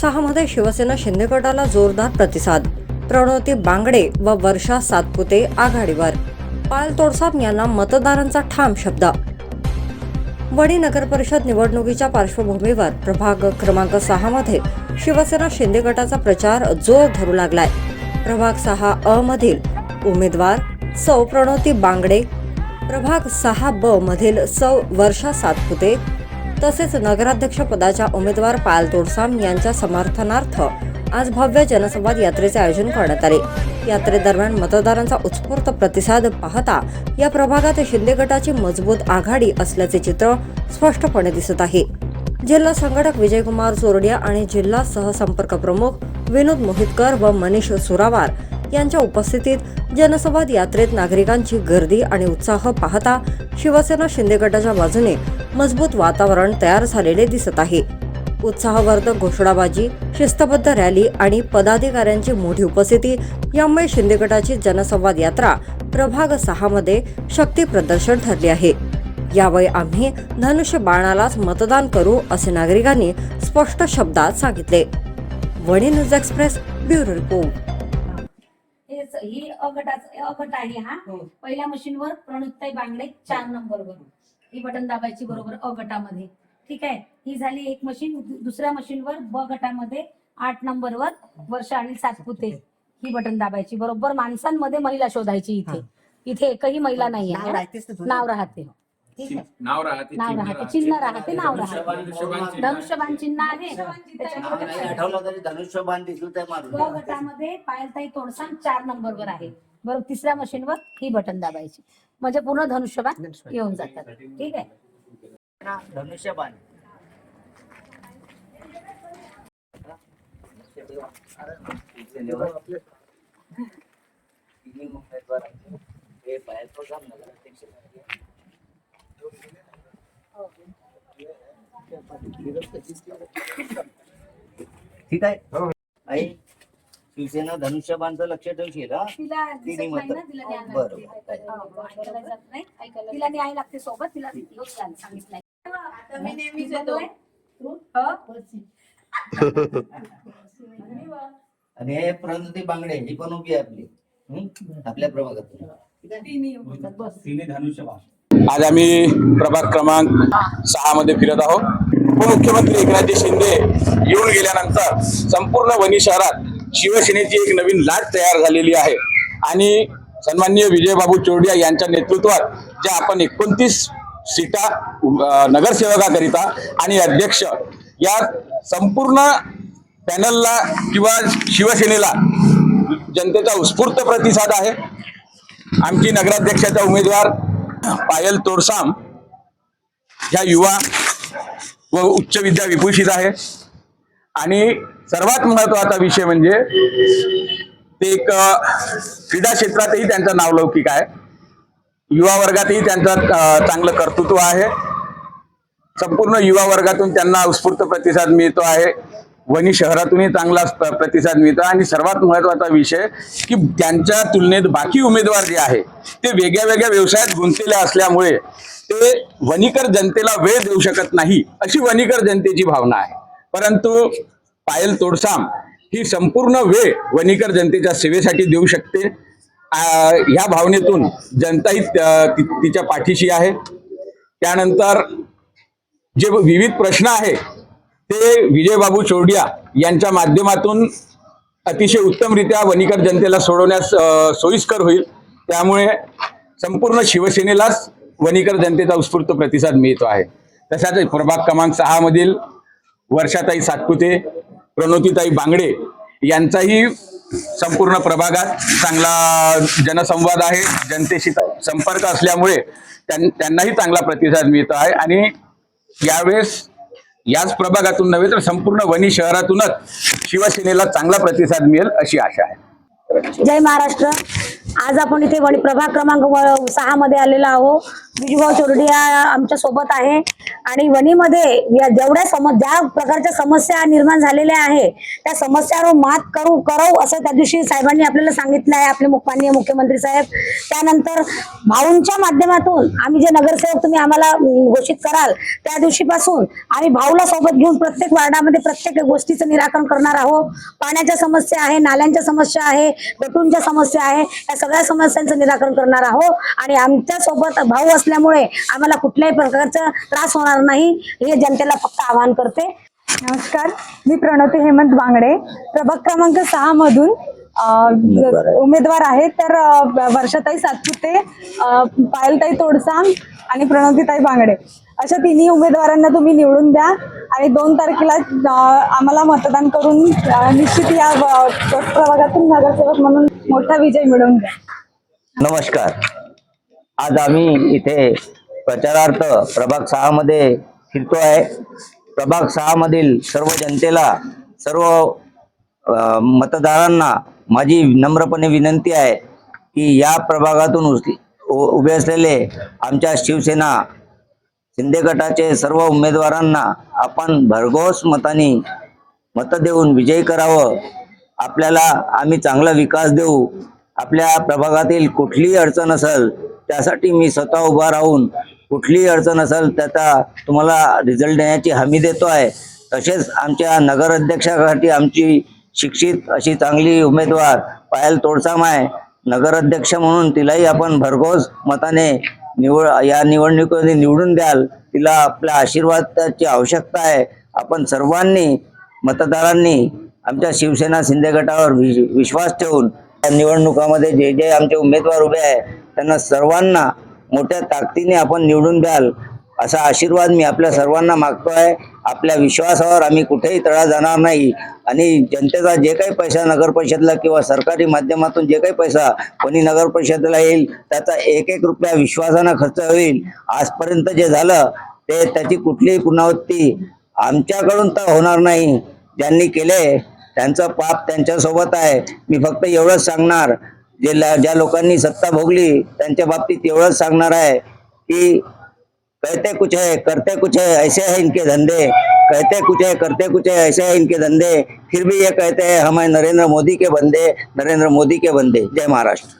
सहामध्ये शिवसेना शिंदे गटाला जोरदार प्रतिसाद. प्रणोती बांगडे व वर्षा सातपुते आघाडीवर. पायल तोडसाप यांना मतदारांचा ठाम शब्द. वणी नगर परिषद निवडणुकीच्या पार्श्वभूमीवर प्रभाग क्रमांक सहा मध्ये शिवसेना शिंदे गटाचा प्रचार जोर धरू लागलाय. प्रभाग सहा अ मधील उमेदवार सौ प्रणोती बांगडे प्रभाग सहा ब मधील सौ वर्षा सातपुते तसेच नगराध्यक्ष पदाच्या उमेदवार पायल तोडसाम यांच्या समर्थनार्थ आज भव्य जनसंवाद यात्रेचे आयोजन करण्यात आले. यात्रेदरम्यान मतदारांचा उत्स्फूर्त प्रतिसाद पाहता या प्रभागात शिंदे गटाची मजबूत आघाडी असल्याचे चित्र स्पष्टपणे दिसत आहे. जिल्हा संघटक विजयकुमार चोरडिया आणि जिल्हा सहसंपर्क प्रमुख विनोद मोहितकर व मनीष सुरावार यांच्या उपस्थितीत जनसंवाद यात्रेत नागरिकांची गर्दी आणि उत्साह पाहता शिवसेना शिंदे गटाच्या बाजूने मजबूत वातावरण तयार झालेले दिसत आहे. उत्साहवर्धक घोषणाबाजी शिस्तबद्ध रॅली आणि पदाधिकाऱ्यांची मोठी उपस्थिती यामुळे शिंदे गटाची जनसंवाद यात्रा प्रभाग सहा मध्ये शक्ती प्रदर्शन ठरली आहे. यावेळी आम्ही धनुष्य बाणालाच मतदान करू असे नागरिकांनी स्पष्ट शब्दात सांगितले. Wani news express bureau report. ही अ गटाच अ गट आहे हा. पहिल्या मशीनवर प्रणुताई बांगडे चार नंबर वर ही बटन दाबायची बरोबर अ गटामध्ये ठीक आहे? ही झाली एक मशीन दु- दुसऱ्या मशीनवर ब गटामध्ये आठ नंबर वर वर्षा आणि सातपुते. ही बटन दाबायची. बरोबर माणसांमध्ये महिला शोधायची इथे. इथे एकही महिला नाही नाव आहे राहतेच ना तुझं? नाव राहते. ठीक आहे. नाव राहते नाव चिन्ह राहते चिन्ह राहते नाव राहते. धनुष्यबाण चिन्ह. आहे. नाव त्याच्यामध्ये नाही आठवलं तरी धनुष्यबाण दिसलं तर ब मारून गटामध्ये पायलताई तोडसाम चार नंबर वर आहे. बरोबर तिसऱ्या मशीनवर ही बटन दाबायची. म्हणजे पूर्ण धनुष्यबाण येऊन जातात. ठीक आहे? धनुष्यबाण. ठीक आहे. आई शिवसेना धनुष्यबाणचं लक्ष ठेवशील हा? तिला तिन्ही दिसत नाही मतं. ना तिला न्याय बरं, लागते. बरं. हो, ऐकायला जात नाही. तिला न्याय लागते सोबत तिला सांगितलंय. मी नेहमीच येतो. आणि हे प्रणती बांगडे ही पण उभी आहे आपली. हं? आपल्या प्रभागातून. आज आम्ही प्रभाग क्रमांक सहा मध्ये फिरत आहोत. उपमुख्यमंत्री एकनाथजी शिंदे येऊन गेल्यानंतर संपूर्ण वणी शहरात शिवसेनेची एक नवीन लाट तयार झालेली आहे. आणि सन्माननीय विजयबाबू चोरडिया यांच्या नेतृत्वात ज्या आपण एकोणतीस सीटा नगरसेवकाकरिता आणि अध्यक्ष या संपूर्ण पॅनलला किंवा शिवसेनेला जनतेचा उत्स्फूर्त प्रतिसाद आहे. आमची नगराध्यक्षाचा उमेदवार पायल तोडसाम ह्या युवा व उच्च विद्या विभूषित आहे. आणि सर्वात महत्त्वाचा विषय म्हणजे ते एक क्रीडा क्षेत्रातही त्यांचं नावलौकिक आहे. युवा वर्गातही त्यांचं चांगलं कर्तृत्व आहे. संपूर्ण युवा वर्गातून त्यांना उत्स्फूर्त प्रतिसाद मिळतो आहे. वणी शहरातूनही चांगला प्रतिसाद मिळतो. आणि सर्वात महत्त्वाचा विषय की त्यांच्या तुलनेत बाकी उमेदवार जे आहे ते वेगळ्या वेगळ्या व्यवसायात गुंतलेले असल्यामुळे ते वणीकर जनतेला वेळ देऊ शकत नाही अशी वणीकर जनतेची भावना आहे. परंतु पायल तोडसाम ही संपूर्ण वेळ वणीकर जनतेच्या सेवेसाठी देऊ शकते. ह्या भावनेतून जनताही त्या- तिच्या पाठीशी आहे. त्यानंतर जे विविध प्रश्न आहे ते विजयबाबू चोरडिया यांच्या माध्यमातून अतिशय उत्तमरित्या वणीकर जनतेला सोडवण्यास सोयीस्कर होईल. त्यामुळे संपूर्ण शिवसेनेलाच वणीकर जनतेचा उत्स्फूर्त प्रतिसाद मिळतो आहे. तशाच प्रभाग क्रमांक सहामधील वर्षाताई सातपुते प्रणोतीताई बांगडे यांचाही संपूर्ण प्रभागात चांगला जनसंवाद आहे. जनतेशी संपर्क असल्यामुळे त्यां- त्यांनाही चांगला प्रतिसाद मिळतो आहे. आणि यावेळेस याच प्रभागातून नव्हे तर संपूर्ण वणी शहरातूनच शिवसेनेला चांगला प्रतिसाद मिळेल अशी आशा आहे. जय महाराष्ट्र. आज आपण इथे वणी प्रभाग क्रमांक सहा मध्ये आलेलो आहो विजूभाऊ चोरडिया आमच्यासोबत आहे. आणि वणीमध्ये या जेवढ्या सम ज्या प्रकारच्या समस्या निर्माण झालेल्या आहे त्या समस्यावर मात करू करू असं त्या दिवशी साहेबांनी आपल्याला सांगितलं आहे आपले माननीय मुख्यमंत्री साहेब. त्यानंतर भाऊंच्या माध्यमातून आम्ही जे नगरसेवक तुम्ही आम्हाला घोषित कराल त्या दिवशीपासून आम्ही भाऊला सोबत घेऊन प्रत्येक वार्डामध्ये प्रत्येक गोष्टीचं निराकरण करणार आहोत. पाण्याच्या समस्या आहे नाल्यांच्या समस्या आहे गटूंच्या समस्या आहे या सगळ्या समस्यांचं निराकरण करणार आहोत. आणि आमच्यासोबत भाऊ असल्यामुळे आम्हाला कुठल्याही प्रकारचा त्रास होणार नाही. हे जनतेला फक्त आवाहन करते. नमस्कार मी प्रणती हेमंत बांगडे. प्रभाग क्रमांक सहा मधून उमेदवार आहे. तर वर्षाताई सातपुते पायलताई तोडसांग आणि प्रणवतीताई बांगडे. अशा तिन्ही उमेदवारांना तुम्ही निवडून द्या आणि दोन तारखेला आम्हाला मतदान करून निश्चित या प्रभागातून नगरसेवक म्हणून मोठा विजय मिळवून द्या. नमस्कार. आज आम्ही इथे प्रचारार्थ प्रभाग सहा मध्ये फिरतो आहे. प्रभाग सहा मधील सर्व जनतेला सर्व मतदारांना माझी नम्रपणे विनंती आहे की या प्रभागातून उभे असलेले आमच्या शिवसेना शिंदे गटाचे सर्व उमेदवारांना आपण भरघोस मताने मत देऊन विजयी करावं. आपल्याला आम्ही चांगला विकास देऊ. आपल्या प्रभागातील कुठलीही अडचण असेल त्यासाठी मी स्वतः उभा राहून कुठलीही अडचण असेल त्याचा तुम्हाला रिझल्ट देण्याची हमी देतो आहे. तसेच आमच्या नगर अध्यक्षासाठी आमची शिक्षित अशी चांगली उमेदवार पायल तोडसाम आहे. नगर अध्यक्ष म्हणून तिलाही आपण भरघोस मताने निवड या निवडणुकीमध्ये निवडून द्याल. तिला आपल्या आशीर्वादाची आवश्यकता आहे. आपण सर्वांनी मतदारांनी आमच्या शिवसेना शिंदे गटावर वि- विश्वास ठेवून या निवडणुकामध्ये जे जे आमचे उमेदवार उभे आहे त्यांना सर्वांना मोठ्या ताकदीने आपण निवडून द्याल असा आशीर्वाद मी आपल्या सर्वांना मागतो आहे. आपल्या विश्वासावर आम्ही कुठेही तळा जाणार नाही. आणि जनतेचा जे काही पैसा नगर परिषदला किंवा सरकारी माध्यमातून जे काही पैसा कोणी नगर परिषदेला येईल त्याचा एक एक रुपया विश्वासानं खर्च होईल. आजपर्यंत जे झालं ते त्याची कुठलीही पुनरावृत्ती आमच्याकडून तर होणार नाही. ज्यांनी केले त्यांचं पाप त्यांच्यासोबत आहे. मी फक्त एवढंच सांगणार जे ज्या लोकांनी सत्ता भोगली त्यांच्या बाबतीत एवढंच सांगणार आहे की कहते कुछ है करते कुछ है ऐसे है इनके धंधे. कहते कुछ है करते कुछ है ऐसे है इनके धंधे. फिर भी ये कहते हैं हमें नरेंद्र मोदी के बंदे नरेंद्र मोदी के बंदे. जय महाराष्ट्र.